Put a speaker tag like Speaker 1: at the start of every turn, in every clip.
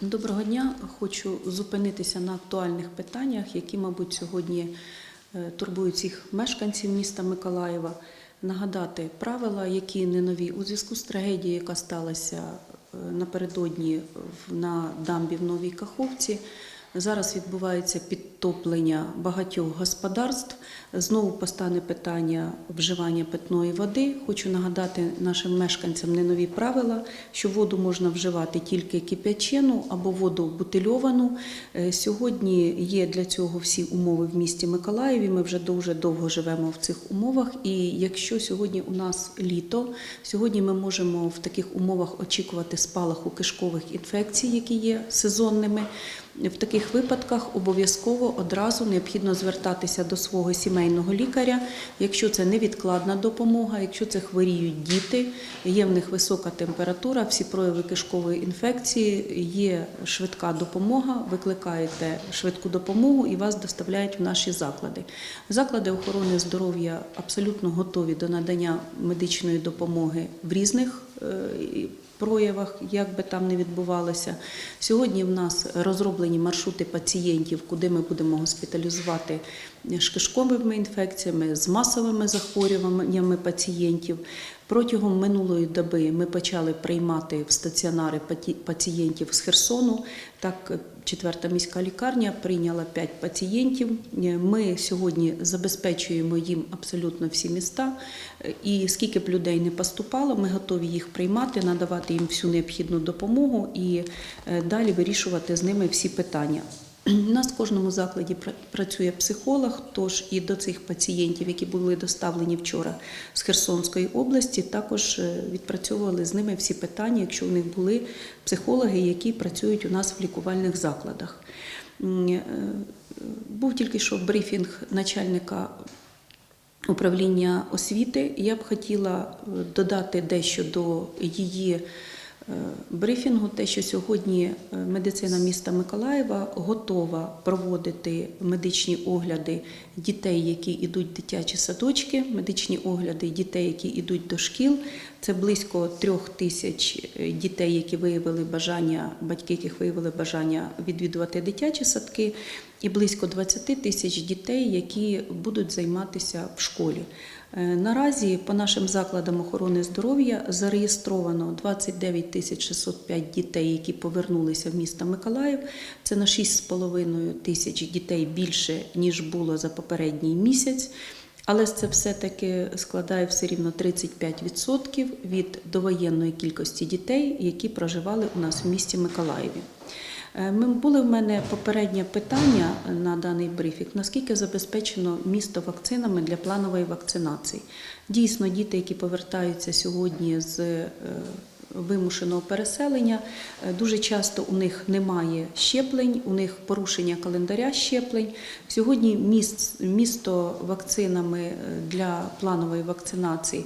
Speaker 1: Доброго дня. Хочу зупинитися на актуальних питаннях, які, мабуть, сьогодні е, турбують всіх мешканців міста Миколаєва. Нагадати правила, які не нові у зв'язку з трагедією, яка сталася е, напередодні на дамбі в Новій Каховці. Зараз відбувається підтоплення багатьох господарств. Знову постане питання вживання питної води. Хочу нагадати нашим мешканцям не нові правила, що воду можна вживати тільки кип'ячену або воду бутильовану. Е, Сьогодні є для цього всі умови в місті Миколаєві. Ми вже дуже довго живемо в цих умовах. І якщо сьогодні у нас літо, сьогодні ми можемо в таких умовах очікувати спалаху кишкових інфекцій, які є сезонними. В таких випадках обов'язково одразу необхідно звертатися до свого сімейного лікаря, якщо це невідкладна допомога, якщо це хворіють діти, є в них висока температура, всі прояви кишкової інфекції, є швидка допомога, викликаєте швидку допомогу і вас доставляють в наші заклади. Заклади охорони здоров'я абсолютно готові до надання медичної допомоги в різних е, проявах, як би там не відбувалося. Сьогодні в нас розроблені маршрути пацієнтів, куди ми будемо госпіталізувати з кишковими інфекціями, з масовими захворюваннями пацієнтів. Протягом минулої доби ми почали приймати в стаціонари пацієнтів з Херсону. Так, четверта міська лікарня прийняла 5 пацієнтів. Ми сьогодні забезпечуємо їм абсолютно всі міста. І скільки б людей не поступало, ми готові їх приймати, надавати їм всю необхідну допомогу і е, далі вирішувати з ними всі питання. У нас в кожному закладі пра- працює психолог, тож і до цих пацієнтів, які були доставлені вчора з Херсонської області, також е, відпрацьовували з ними всі питання, якщо в них були психологи, які працюють у нас в лікувальних закладах. Е, Був тільки що брифінг начальника управління освіти. Я б хотіла е, додати дещо до її е, брифінгу, те, що сьогодні е, медицина міста Миколаєва готова проводити медичні огляди дітей, які йдуть в дитячі садочки, медичні огляди дітей, які йдуть до шкіл. Це близько трьох тисяч е, дітей, які виявили бажання, батьки, яких виявили бажання відвідувати дитячі садки, і близько 20 тисяч дітей, які будуть займатися в школі. Е, Наразі по нашим закладам охорони здоров'я зареєстровано 29 тисяч 605 дітей, які повернулися в місто Миколаїв. Це на 6,5 тисяч дітей більше ніж було за попередній місяць. Але це все-таки складає все рівно 35% від довоєнної кількості дітей, які проживали у нас в місті Миколаєві. Е, Ми були в мене попереднє питання на даний брифінг. Наскільки забезпечено місто вакцинами для планової вакцинації? Дійсно, діти, які повертаються сьогодні з е, вимушеного переселення, е, дуже часто у них немає щеплень, у них порушення календаря щеплень. Сьогодні місто вакцинами для планової вакцинації.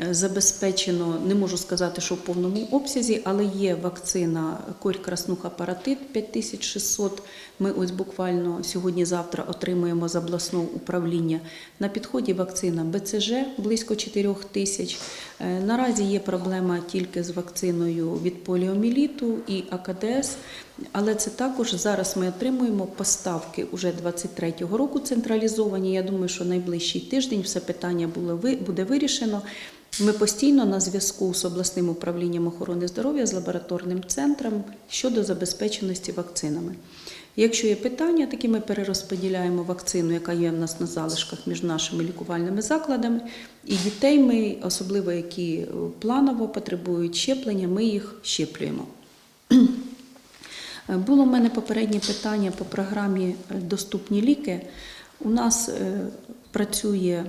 Speaker 1: Забезпечено, не можу сказати, що в повному обсязі, але є вакцина корь краснуха паратит 5600. Ми ось буквально сьогодні-завтра отримуємо з обласного управління. На підході вакцина БЦЖ близько 4 тисяч. Е, Наразі є проблема тільки з вакциною від поліоміліту і АКДС, але це також зараз ми отримуємо поставки уже 23-го року централізовані. Я думаю, що найближчий тиждень все питання буде вирішено. Ми постійно на зв'язку з обласним управлінням охорони здоров'я з лабораторним центром щодо забезпеченості вакцинами. Якщо є питання, такі ми перерозподіляємо вакцину, яка є в нас на залишках між нашими лікувальними закладами. І дітей ми, особливо які е, планово потребують щеплення, ми їх щеплюємо. Е, Було в мене попереднє питання по програмі Доступні ліки. У нас е, працює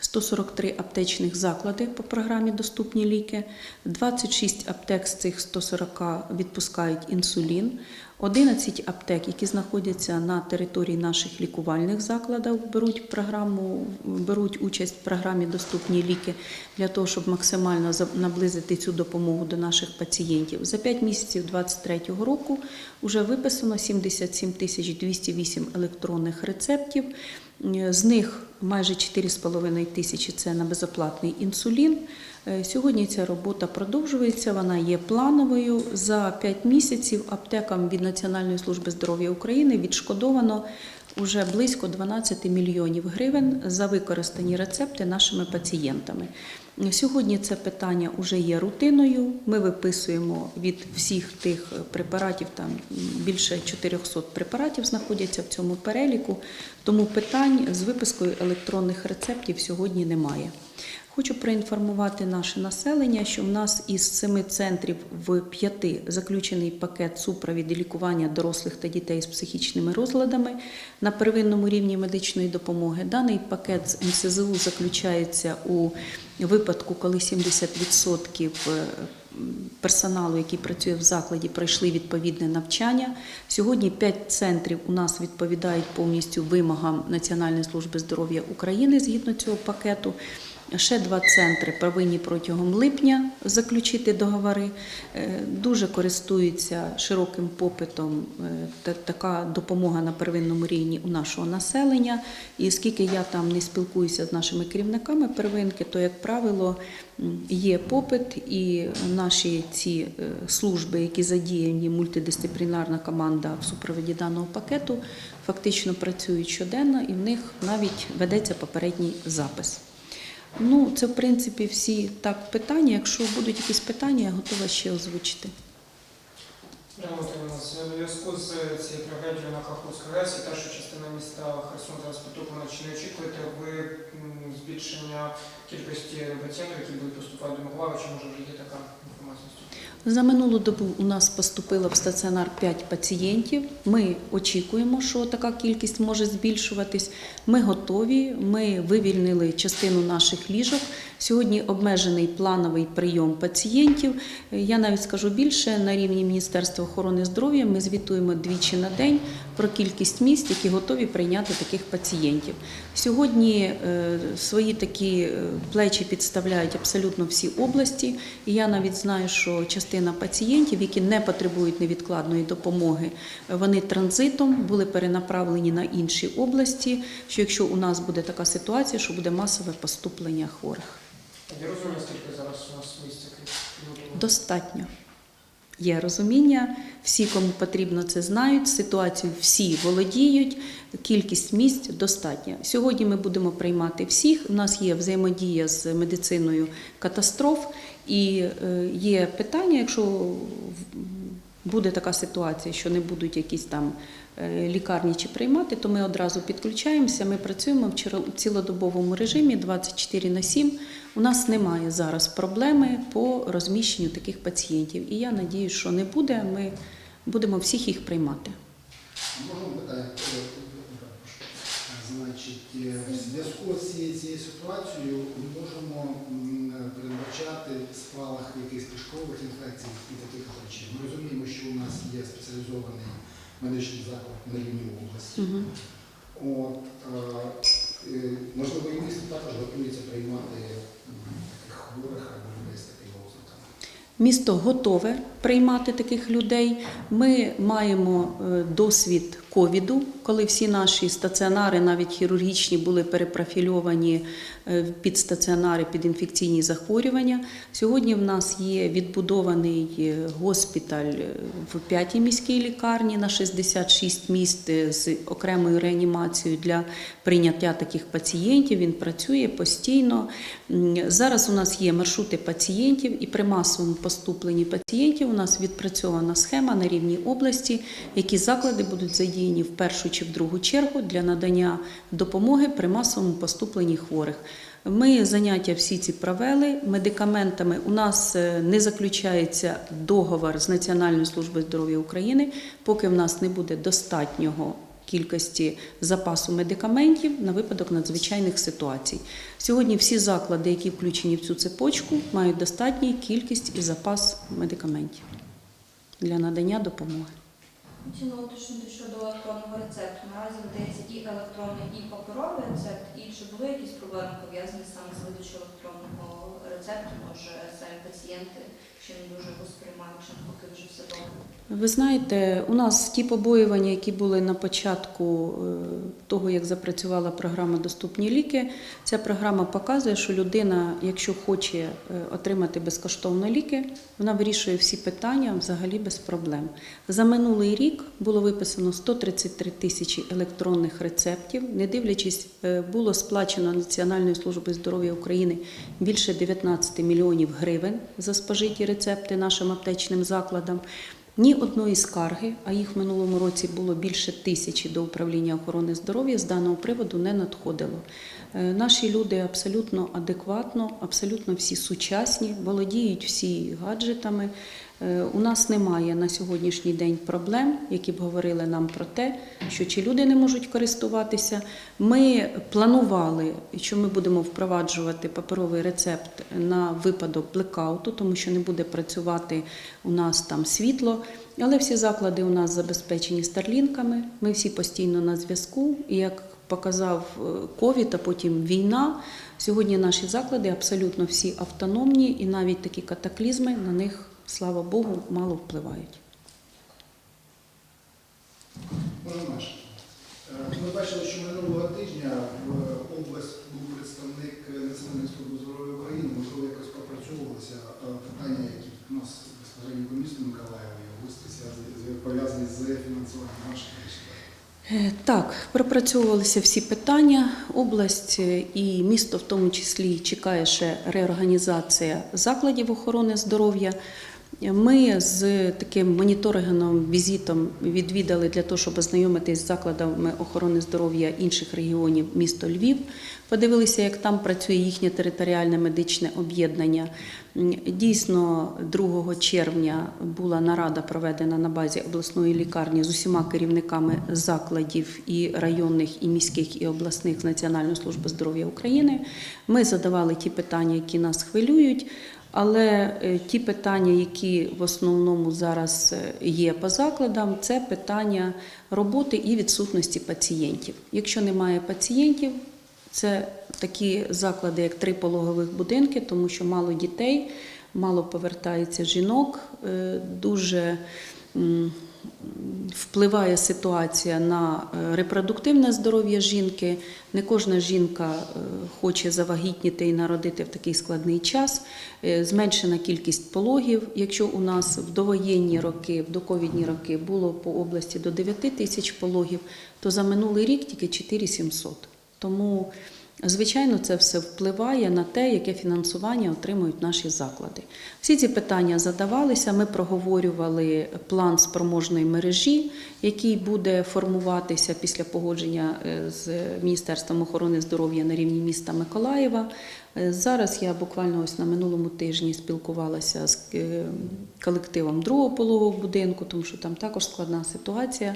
Speaker 1: 143 аптечних заклади по програмі Доступні ліки. 26 аптек з цих 140 відпускають інсулін. 11 аптек, які знаходяться на території наших лікувальних закладів, беруть програму, беруть участь в програмі Доступні ліки для того, щоб максимально наблизити цю допомогу до наших пацієнтів. За 5 місяців 2023 року вже виписано 77 тисяч 208 електронних рецептів. З них майже 4,5 тисячі це на безоплатний інсулін. Е, Сьогодні ця робота продовжується, вона є плановою. За 5 місяців аптекам від Національної служби здоров'я України відшкодовано уже близько 12 мільйонів гривень за використані рецепти нашими пацієнтами. Сьогодні це питання вже є рутиною. Ми виписуємо від всіх тих препаратів, там більше 400 препаратів знаходяться в цьому переліку, тому питань з випискою електронних рецептів сьогодні немає. Хочу проінформувати наше населення, що в нас із семи центрів в п'яти заключений пакет супровід і лікування дорослих та дітей з психічними розладами на первинному рівні медичної допомоги. Даний пакет з МСЗУ заключається у випадку, коли 70% персоналу, який працює в закладі, пройшли відповідне навчання. Сьогодні 5 центрів у нас відповідають повністю вимогам Національної служби здоров'я України згідно цього пакету. Ще два центри повинні протягом липня заключити договори. Е, Дуже користуються широким попитом е, така допомога на первинному рівні у нашого населення. І скільки я там не спілкуюся з нашими керівниками первинки, то як правило є попит, і наші ці е, служби, які задіяні, мультидисциплінарна команда в супроводі даного пакету, фактично працюють щоденно, і в них навіть ведеться попередній запис. Ну, це в принципі всі так питання. Якщо будуть якісь питання, я готова ще озвучити.
Speaker 2: Прямо у зв'язку з цією трагедією на Каховській ГЕС і те, що частина міста Херсон зараз потоплена, чи не очікуєте ви збільшення кількості пацієнтів, які будуть поступати до Миколаєва, чи може вже є така інформація?
Speaker 1: За минулу добу у нас поступило в стаціонар 5 пацієнтів. Ми очікуємо, що така кількість може збільшуватись. Ми готові. Ми вивільнили частину наших ліжок. Сьогодні обмежений плановий прийом пацієнтів. Я навіть скажу більше на рівні Міністерства охорони здоров'я. Ми звітуємо двічі на день про кількість місць, які готові прийняти таких пацієнтів. Сьогодні е, свої такі е, плечі підставляють абсолютно всі області. І я навіть знаю, що частина пацієнтів, які не потребують невідкладної допомоги, вони транзитом були перенаправлені на інші області. Що якщо у нас буде така ситуація, що буде масове поступлення хворих,
Speaker 2: Я розумію, скільки зараз у нас місця
Speaker 1: достатньо. Є розуміння, всі, кому потрібно, це знають. Ситуацію всі володіють, кількість місць достатня. Сьогодні ми будемо приймати всіх. У нас є взаємодія з медициною катастроф, і е, є питання, якщо буде така ситуація, що не будуть якісь там лікарні чи приймати, то ми одразу підключаємося. Ми працюємо в цілодобовому режимі 24 на 7. У нас немає зараз проблеми по розміщенню таких пацієнтів. І я надію, що не буде. Ми будемо всіх їх приймати.
Speaker 3: Е, Значить, е, в зв'язку з цією, цією ситуацією ми можемо передбачати спалах якихось кишкових інфекцій і таких речей. Ми розуміємо, що у нас є спеціалізований медичний заклад на рівні області.
Speaker 1: Угу.
Speaker 3: От, е, можливо, і місто також готується приймати таких хворих або людей з такими ознаками.
Speaker 1: Місто готове приймати таких людей. Ми маємо е, досвід ковіду, коли всі наші стаціонари, навіть хірургічні, були перепрофільовані е, під стаціонари під інфекційні захворювання. Сьогодні в нас є відбудований е, госпіталь е, в п'ятій міській лікарні на 66 місць е, з окремою реанімацією для прийняття таких пацієнтів. Він працює постійно. Зараз у нас є маршрути пацієнтів, і при масовому поступленні пацієнтів у нас відпрацьована схема на рівні області, які заклади будуть задіяні в першу чи в другу чергу для надання допомоги при масовому поступленні хворих. Ми заняття всі ці провели медикаментами. У нас е, не заключається договор з Національною службою здоров'я України, поки в нас не буде достатнього кількості запасу медикаментів на випадок надзвичайних ситуацій. Сьогодні всі заклади, які включені в цю цепочку, мають достатню кількість і запас медикаментів для надання допомоги.
Speaker 4: Хотіла уточнити щодо електронного рецепту. Наразі видається і електронний, і паперовий рецепт. І чи були якісь проблеми пов'язані саме з видачею електронного рецепту, може самі пацієнти ще не дуже сприймають, чи поки вже все добре.
Speaker 1: Ви знаєте, у нас ті побоювання, які були на початку е, того, як запрацювала програма Доступні ліки, ця програма показує, що людина, якщо хоче е, отримати безкоштовно ліки, вона вирішує всі питання взагалі без проблем. За минулий рік було виписано 133 тисячі електронних рецептів. Не дивлячись, е, було сплачено Національною службою здоров'я України більше 19 мільйонів гривень за спожиті рецепти нашим аптечним закладам. Ні одної скарги, а їх в минулому році було більше тисячі до управління охорони здоров'я з даного приводу не надходило. Е, Наші люди абсолютно адекватно, абсолютно всі сучасні, володіють всі гаджетами. Е, У нас немає на сьогоднішній день проблем, які б говорили нам про те, що чи люди не можуть користуватися. Ми планували, що ми будемо впроваджувати паперовий рецепт на випадок блекауту, тому що не буде працювати у нас там світло. Але всі заклади у нас забезпечені старлінками. Ми всі постійно на зв'язку. І як показав е, ковід, а потім війна, сьогодні наші заклади абсолютно всі автономні, і навіть такі катаклізми на них, слава Богу, мало впливають.
Speaker 3: Е, Ми бачили, що минулого тижня в область був представник Національної служби здоров'я України, можливо, якось пропрацьовувалися е, питання, які у нас безпосередньо по місту Миколаєва і області пов'язані з фінансуванням наших міст.
Speaker 1: Е, Так, пропрацьовувалися всі питання. Область і місто, в тому числі, чекає ще реорганізація закладів охорони здоров'я. Ми з таким моніторинговим візитом відвідали для того, щоб ознайомитись з закладами охорони здоров'я інших регіонів місто Львів. Подивилися, як там працює їхнє територіальне медичне об'єднання. Дійсно, 2 червня була нарада проведена на базі обласної лікарні з усіма керівниками закладів і районних, і міських, і обласних з Національної служби здоров'я України. Ми задавали ті питання, які нас хвилюють. Але е, ті питання, які в основному зараз е, є по закладам, це питання роботи і відсутності пацієнтів. Якщо немає пацієнтів, це такі заклади, як три пологових будинки, тому що мало дітей, мало повертається жінок, е, дуже впливає ситуація на е, репродуктивне здоров'я жінки. Не кожна жінка е, хоче завагітніти і народити в такий складний час. Е, Зменшена кількість пологів. Якщо у нас в довоєнні роки, в доковідні роки було по області до 9 тисяч пологів, то за минулий рік тільки 4700. Тому Звичайно, це все впливає на те, яке фінансування отримують наші заклади. Всі ці питання задавалися. Ми проговорювали план спроможної мережі, який буде формуватися після погодження е, з Міністерством охорони здоров'я на рівні міста Миколаєва. Е, Зараз я буквально ось на минулому тижні спілкувалася з е, колективом другого пологового будинку, тому що там також складна ситуація.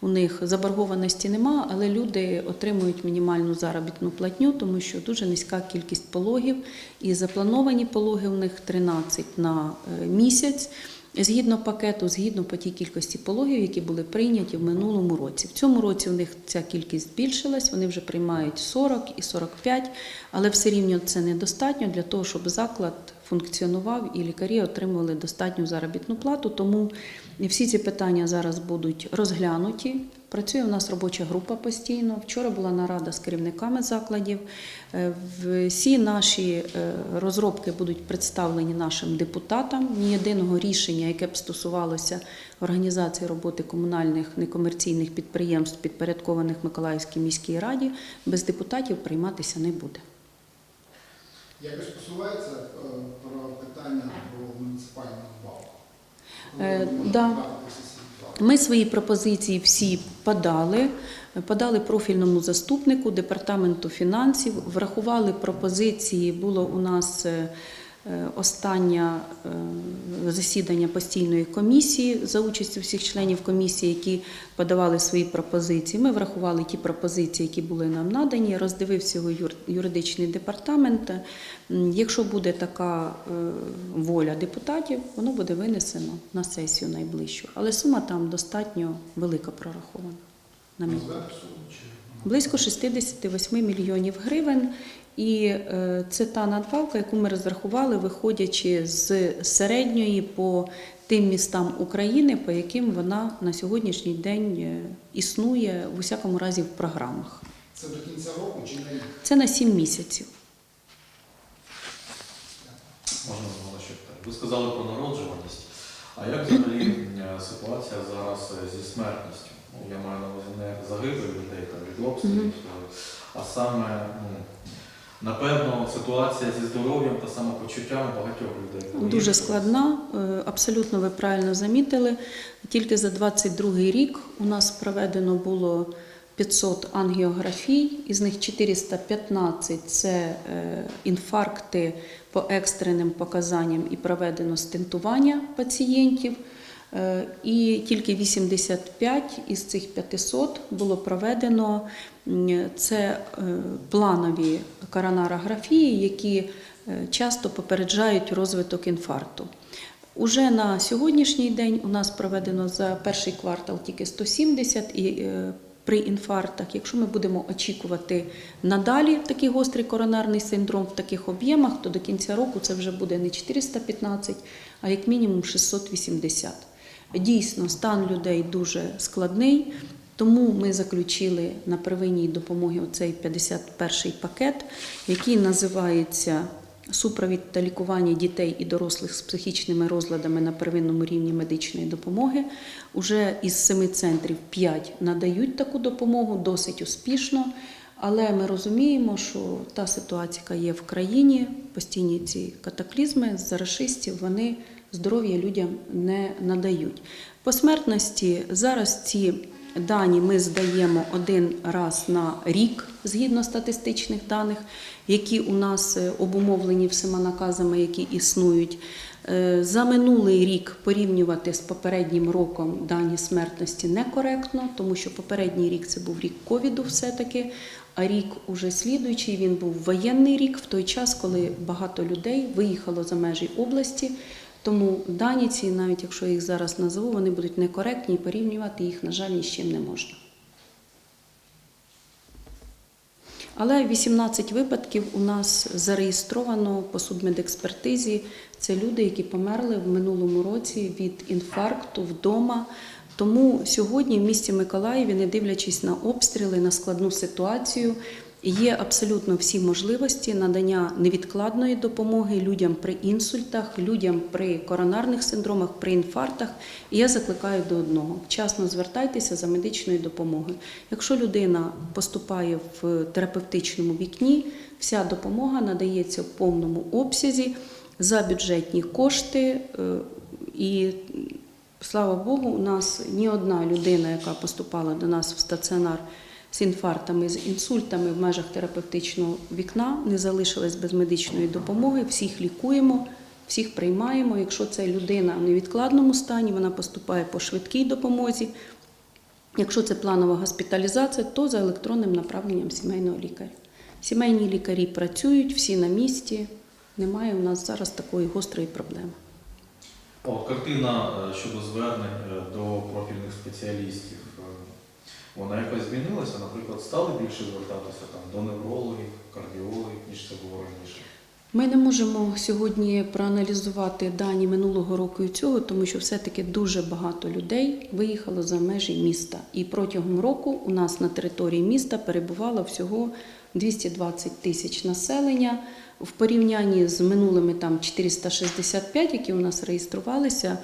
Speaker 1: У них заборгованості нема, але люди отримують мінімальну заробітну платню, тому що дуже низька кількість пологів, і заплановані пологи у них 13 на е, місяць. Згідно пакету, згідно по тій кількості пологів, які були прийняті в минулому році. В цьому році у них ця кількість збільшилась, вони вже приймають 40 і 45, але все рівно це недостатньо для того, щоб заклад функціонував і лікарі отримували достатню заробітну плату. Тому всі ці питання зараз будуть розглянуті. Працює у нас робоча група постійно. Вчора була нарада з керівниками закладів. Е, Всі наші е, розробки будуть представлені нашим депутатам. Ні єдиного рішення, яке б стосувалося організації роботи комунальних некомерційних підприємств, підпорядкованих Миколаївській міській раді, без депутатів прийматися не буде.
Speaker 3: Якось посувається е, про питання про муніципальну балку?
Speaker 1: Е, да. Ми свої пропозиції всі подали. Подали профільному заступнику департаменту фінансів, врахували пропозиції. Було у нас е, останнє е, засідання постійної комісії за участю всіх членів комісії, які подавали свої пропозиції. Ми врахували ті пропозиції, які були нам надані. Роздивився його юридичний департамент. Якщо буде така е, воля депутатів, воно буде винесено на сесію найближчу. Але сума там достатньо велика прорахована. На мій близько 68 мільйонів гривень. І е, це та надбавка, яку ми розрахували, виходячи з середньої по тим містам України, по яким вона на сьогоднішній день е, існує в усякому разі в програмах.
Speaker 3: Це до кінця року чи на рік?
Speaker 1: Це на 7 місяців.
Speaker 5: Можна було ще питання. Ви сказали про народжуваність. А як взагалі е, ситуація зараз зі смертністю? Ну, я маю на увазі не загибель людей там, від обстрілів,
Speaker 1: Мгм.
Speaker 5: е, а саме, ну, напевно, ситуація зі здоров'ям та самопочуттям багатьох людей.
Speaker 1: Дуже складна, е, абсолютно ви правильно замітили. Тільки за 22 рік у нас проведено було 500 ангіографій, із них 415 – це е, інфаркти по екстреним показанням і проведено стентування пацієнтів. Е, І тільки 85 із цих 500 було проведено це е, планові коронарографії, які е, часто попереджають розвиток інфаркту. Уже на сьогоднішній день у нас проведено за перший квартал тільки 170 і при інфарктах, якщо ми будемо очікувати надалі такий гострий коронарний синдром в таких об'ємах, то до кінця року це вже буде не 415, а як мінімум 680. Дійсно, стан людей дуже складний, тому ми заключили на первинній допомогі оцей 51-й пакет, який називається Супровід та лікування дітей і дорослих з психічними розладами на первинному рівні медичної допомоги. Уже із семи центрів 5 надають таку допомогу досить успішно. Але ми розуміємо, що та ситуація, яка є в країні, постійні ці катаклізми з рашистів, вони здоров'я людям не надають. По смертності зараз ці дані ми здаємо один раз на рік згідно статистичних даних, які у нас е, обумовлені всіма наказами, які існують. Е, За минулий рік порівнювати з попереднім роком дані смертності некоректно, тому що попередній рік це був рік ковіду, все-таки, а рік уже слідуючий він був воєнний рік в той час, коли багато людей виїхало за межі області. Тому дані ці, навіть якщо я їх зараз назву, вони будуть некоректні і порівнювати їх, на жаль, ні з чим не можна. Але 18 випадків у нас зареєстровано по судмедекспертизі. Це люди, які померли в минулому році від інфаркту вдома. Тому сьогодні в місті Миколаєві, не дивлячись на обстріли, на складну ситуацію, є абсолютно всі можливості надання невідкладної допомоги людям при інсультах, людям при коронарних синдромах, при інфарктах. І я закликаю до одного: вчасно звертайтеся за медичною допомогою. Якщо людина поступає в терапевтичному вікні, вся допомога надається в повному обсязі за бюджетні кошти. е, І слава Богу, у нас ні одна людина, яка поступала до нас в стаціонар з інфарктами, з інсультами в межах терапевтичного вікна, не залишилась без медичної допомоги. Всіх лікуємо, всіх приймаємо. Якщо це людина в невідкладному стані, вона поступає по швидкій допомозі. Якщо це планова госпіталізація, то за електронним направленням сімейного лікаря. Сімейні лікарі працюють, всі на місці. Немає у нас зараз такої гострої проблеми.
Speaker 5: О, картина е, щодо звернень е, до профільних спеціалістів. Вона якось змінилася, наприклад, стали більше звертатися там, до неврологів, кардіологів, ніж це було раніше.
Speaker 1: Ми не можемо сьогодні проаналізувати дані минулого року і цього, тому що все-таки дуже багато людей виїхало за межі міста. І протягом року у нас на території міста перебувало всього 220 тисяч населення. В порівнянні з минулими там 465, які у нас реєструвалися,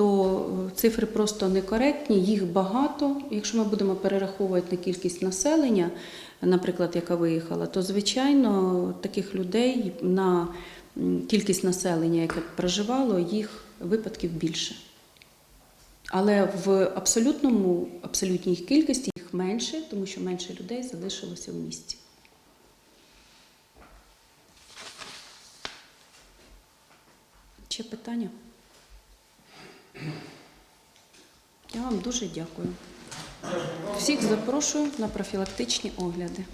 Speaker 1: то е, цифри просто некоректні, їх багато. Якщо ми будемо перераховувати на кількість населення, наприклад, яка виїхала, то звичайно таких людей на кількість населення, яке проживало, їх випадків більше. Але в абсолютному, абсолютній кількості їх менше, тому що менше людей залишилося в місті. Ще питання? Я вам дуже дякую. Всіх запрошую на профілактичні огляди.